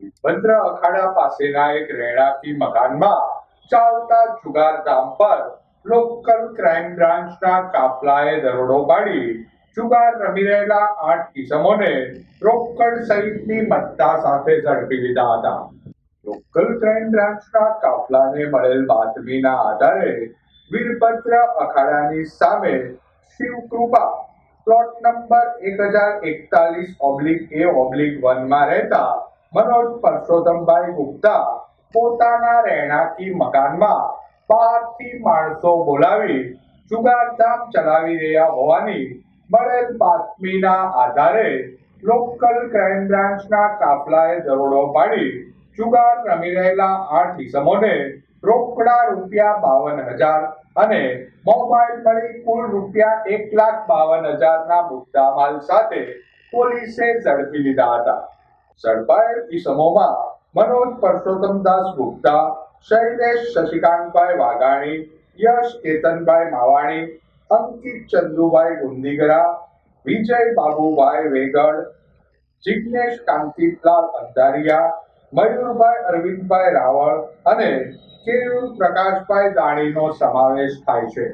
ભદ્ર અખાડા પાસેના એક રહેણાંકી મકાનમાં ચાલતા જુગાર ધામ પર લોકલ ક્રાઇમ બ્રાન્ચના કાફલાએ દરોડો પાડી જુગાર રમી રહેલા આઠ કિસમોને રોકડ સહિતની મત્તા સાથે ઝડપી લીધા હતા. લોકલ ક્રાઇમ બ્રાન્ચના કાફલાને મળેલ બાતમીના આધારે વીરભદ્ર અખાડાની સામે શિવકૃપા પ્લોટ નંબર એક હજાર એકતાલીસ ઓબ્લિક એ ઓબ્લિક વનમાં રહેતા મનોજ પરસોત્તમભાઈ ગુપ્તા પોતાના રહેણાંકી મકાનમાં બહારથી માણસો બોલાવી જુગારધામ ચલાવી રહ્યા હોવાની મળેલ બાતમીના આધારે લોકલ ક્રાઇમ બ્રાન્ચના કાફલાએ દરોડો પાડી જુગાર રમી રહેલા આઠ ઇસમોને રોકડા રૂપિયા બાવન હજાર અને મોબાઈલ મળી કુલ રૂપિયા એક લાખ બાવન હજારના મુદ્દામાલ સાથે પોલીસે ઝડપી લીધા હતા. ઝડપાયેલ ઇસમોમાં મનોજ પરસોત્તમદાસ ગુપ્તા, શૈલેષ શશિકાંતભાઈ વાઘાણી, યશ કેતનભાઈ માવાણી, અંકિત ચંદુભાઈ ગુંદીગરા વિજય બાબુભાઈ વેગડ જિજ્ઞેશ કાંતિલાલ અંધારિયા, મયુરભાઈ અરવિંદભાઈ રાવળ અને કેયુર પ્રકાશભાઈ દાણીનો સમાવેશ થાય છે.